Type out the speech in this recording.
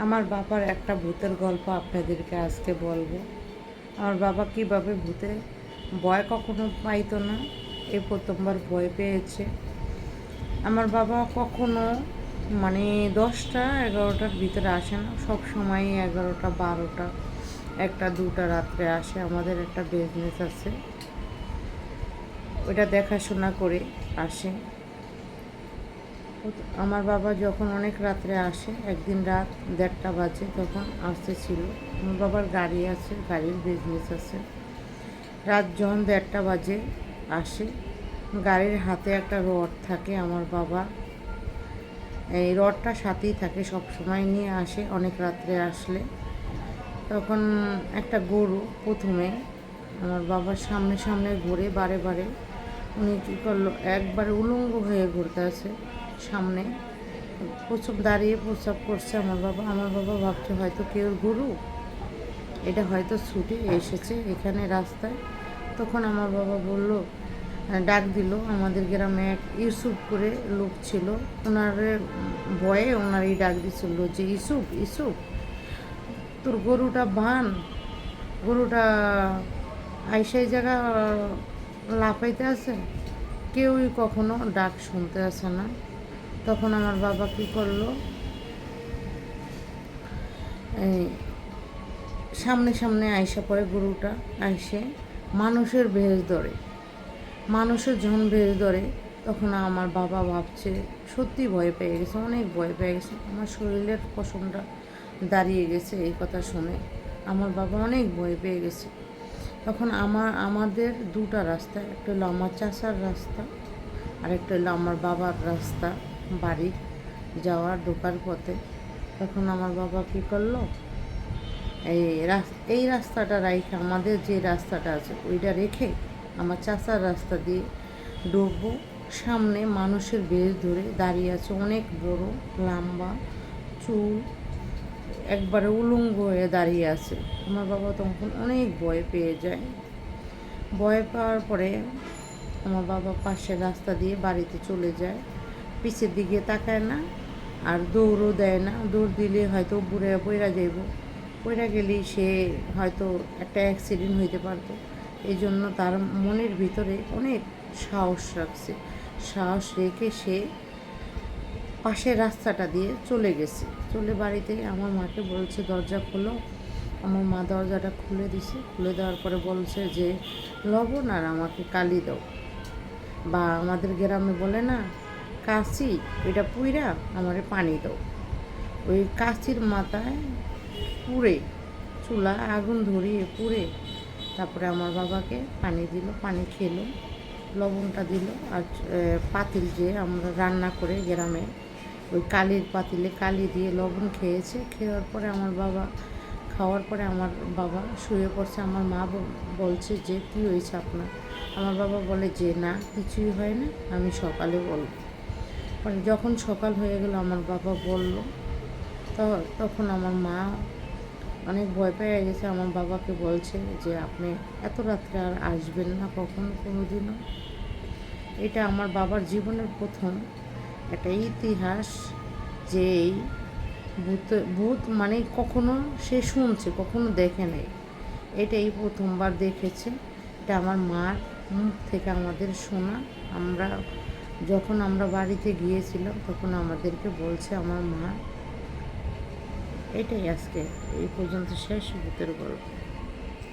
আমার বাবার একটা ভূতের গল্প আপনাদেরকে আজকে বলব। আমার বাবা কীভাবে ভূতে ভয় কখনো পাইতো না এই প্রথমবার ভয় পেয়েছে। আমার বাবা কখনো মানে দশটা, এগারোটার ভিতরে আসে না, সব সময় এগারোটা, বারোটা, একটা, দুটা রাত্রে আসে। আমাদের একটা বিজনেস আছে। ওটা দেখাশোনা করে আসে। আমার বাবা যখন অনেক রাত্রে আসে, একদিন রাত দেড়টা বাজে তখন আসতেছিল আমার বাবার গাড়ি আছে, গাড়ির বিজনেস আছে। রাত যখন দেড়টা বাজে আসে, গাড়ির হাতে একটা রড থাকে আমার বাবা। এই রডটা সাথেই থাকে, সব সময় নিয়ে আসে, অনেক রাত্রে আসলে। তখন একটা গরু প্রথমে আমার বাবার সামনে সামনে ঘুরে, বারে বারে উনি কী করল, একবারে উলঙ্গ হয়ে ঘুরতে আছে সামনে। প্রচুর দাঁড়িয়ে প্রস্রাব করছে আমার বাবা। আমার বাবা ভাবছে হয়তো কেউ গুরু। এটা হয়তো ছুটে, এসেছে এখানে রাস্তায়। তখন আমার বাবা বলল, ডাক দিল। আমাদের গ্রামে এক ইউসুফ করে লোক ছিল। ওনার ভয়ে ওনার এই ডাক দিছিল যে ইসুফ ইসুফ তোর গরুটা বান। গরুটা আইসাই জায়গা লাফাইতে আছে? কেউই কখনো ডাক শুনতে আসে না। তখন আমার বাবা কী করল? এই সামনে সামনে আইসা পড়ে গরুটা আইসে মানুষের ভেজ ধরে। মানুষের যখন ভেজ ধরে, তখন আমার বাবা ভাবছে, সত্যি ভয় পেয়ে গেছে, অনেক ভয় পেয়ে গেছে। আমার শরীরের পশমটা দাঁড়িয়ে গেছে এই কথা শুনে। আমার বাবা অনেক ভয় পেয়ে গেছে। তখন আমার, আমাদের দুটা রাস্তা, একটা হলো আমার চাষার রাস্তা আর একটা হলো আমার বাবার রাস্তা। বাড়ির যাওয়ার ঢোকার পথে। তখন আমার বাবা কী করল? এই এই রাস্তাটা রাইখে, আমাদের যে রাস্তাটা আছে, ওইটা রেখে আমার চাষার রাস্তা দিয়ে ঢুকবো। সামনে মানুষের বেশ ধরে দাঁড়িয়ে আছে অনেক বড়, লম্বা চুল, একবারে উলঙ্গ হয়ে দাঁড়িয়ে আছে। আমার বাবা তখন অনেক ভয় পেয়ে যায়। ভয় পাওয়ার পরে আমার বাবা পাশের রাস্তা দিয়ে বাড়িতে চলে যায়। পিছের দিকে তাকায় না আর দৌড়ও দেয় না। দৌড় দিলে হয়তো বুড়ে বইরা যাইব। বইরা গেলেই সে হয়তো একটা অ্যাক্সিডেন্ট হইতে পারতো। এই জন্য তার মনের ভিতরে অনেক সাহস রাখছে। সাহস রেখে সে পাশের রাস্তাটা দিয়ে চলে গেছে। চলে বাড়িতে আমার মাকে বলছে, দরজা খোলো। আমার মা দরজাটা খুলে দিছে। খুলে দেওয়ার পরে বলছে যে, লবণ আর আমাকে কালি দাও। বা আমাদের গ্রামে বলে না কাশি ওইটা পুইরা আমারে পানি দাও। ওই কাশির মাথায় পুড়ে, চুলা আগুন ধরিয়ে পুড়ে, তারপরে আমার বাবাকে পানি দিল, পানি খেলো, লবণটা দিল, আর পাতিল যে আমরা রান্না করে গ্রামে, ওই কালির পাতিলে কালি দিয়ে লবণ খেয়েছে খেয়ে পরে আমার বাবা, খাওয়ার পরে আমার বাবা শুয়ে পড়ছে। আমার মা বলছে যে, কী হয়েছে আপনার? আমার বাবা বলে যে, না, কিছুই হয় না, আমি সকালে বলব। পরে যখন সকাল হয়ে গেল আমার বাবা বলল তখন আমার মা অনেক ভয় পেয়ে গেছে। আমার বাবাকে বলছে যে, আপনি এত রাত্রে আর আসবেন না কখনো কোনো দিনও এটা আমার বাবার জীবনের প্রথম একটা ইতিহাস যে এই ভূত ভূত মানে কখনো সে শুনছে, কখনো দেখে নেই। এটাই প্রথমবার দেখেছে। এটা আমার মার মুখ থেকে আমাদের শোনা। আমরা যখন আমরা বাড়িতে গিয়েছিলাম, তখন আমাদেরকে বলছে, আমার মা। এটাই আজকে, এই পর্যন্ত শেষ ভূতের গল্প।